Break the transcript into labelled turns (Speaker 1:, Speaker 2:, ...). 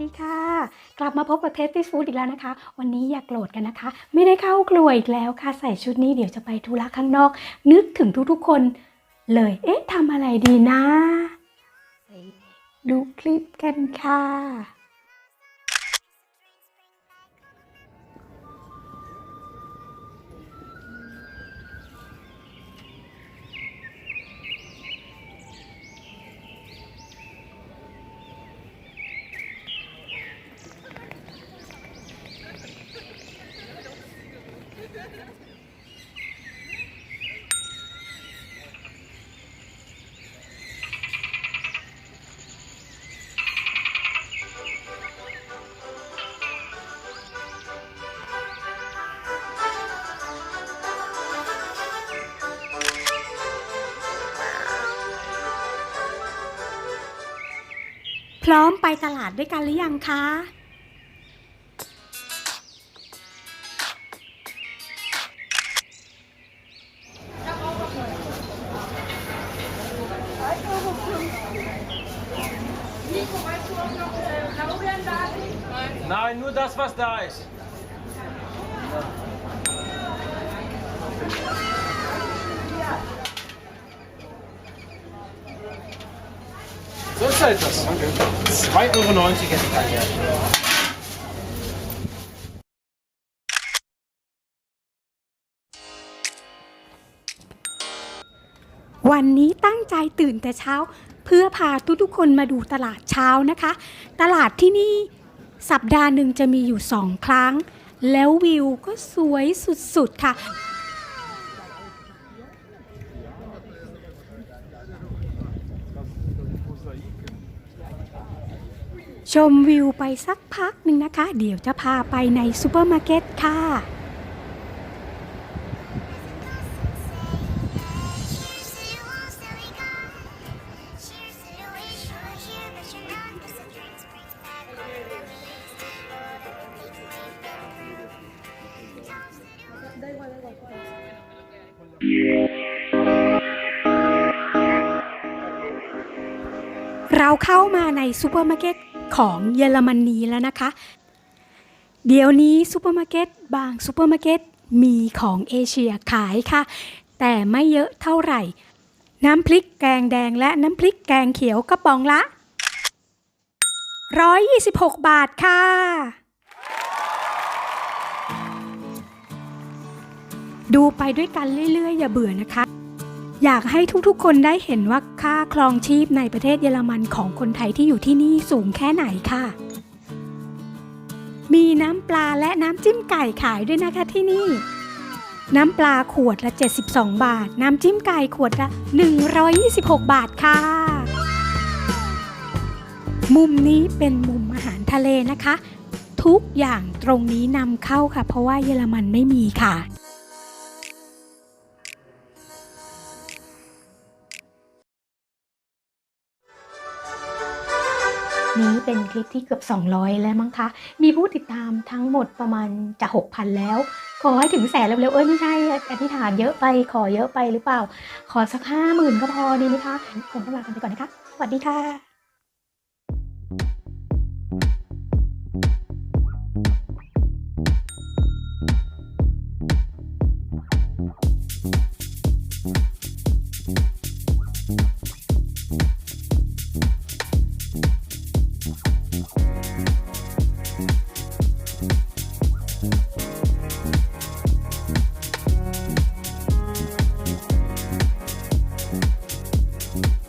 Speaker 1: ดีค่ะ กลับมาพบกับเทสตี้ฟู้ดอีกแล้วนะคะ วันนี้อย่ากโกรธกันนะคะ ไม่ได้เข้าครัวอีกแล้วค่ะ ใส่ชุดนี้เดี๋ยวจะไปธุระข้างนอก นึกถึงทุกๆคนเลย เอ๊ะทำอะไรดีนะ ดูคลิปกันค่ะ พร้อมไปตลาดด้วยกันหรือยังคะ
Speaker 2: Nein, nur das, was da ist. So ist halt das. 2,90 Euro jetzt Italien.
Speaker 1: วันนี้ตั้งใจตื่นแต่เช้า เพื่อพาทุกๆคนมาดูตลาดเช้านะคะ ตลาดที่นี่ สัปดาห์หนึ่งจะมีอยู่สองครั้ง แล้ววิวก็สวยสุดๆ ค่ะชมวิวไปสักพักหนึ่งนะคะ เดี๋ยวจะพาไปในซูเปอร์มาร์เก็ตค่ะ เราเข้ามาในซูเปอร์มาร์เก็ตของเยอรมนีแล้วนะคะ เดี๋ยวนี้ซูเปอร์มาร์เก็ตบางซูเปอร์มาร์เก็ตมีของเอเชียขายค่ะ แต่ไม่เยอะเท่าไหร่ น้ำพริกแกงแดงและน้ำพริกแกงเขียวกระป๋องละ 126 บาทค่ะ ดูไปด้วยกันเรื่อยๆ อย่าเบื่อนะคะ อยากให้ทุกๆ คนได้เห็นว่าค่าครองชีพในประเทศเยอรมันของคนไทยที่อยู่ที่นี่สูงแค่ไหนค่ะ มีน้ำปลาและน้ำจิ้มไก่ขายด้วยนะคะที่นี่ น้ำปลาขวดละ 72 บาท น้ำจิ้มไก่ขวดละ 126 บาทค่ะ มุมนี้เป็นมุมอาหารทะเลนะคะ ทุกอย่างตรงนี้นำเข้าค่ะ เพราะว่าเยอรมันไม่มีค่ะ นี้เป็นคลิปที่เกือบ 200 แล้วมั้งคะ มีผู้ติดตามทั้งหมดประมาณจะ 6,000 แล้ว ขอให้ถึงแสนเร็วๆ เอ้ยไม่ใช่อธิษฐานเยอะไป ขอเยอะไปหรือเปล่า ขอสักห้าหมื่นก็พอดีไหมคะ คงต้องลากันไปก่อนนะคะ สวัสดีค่ะ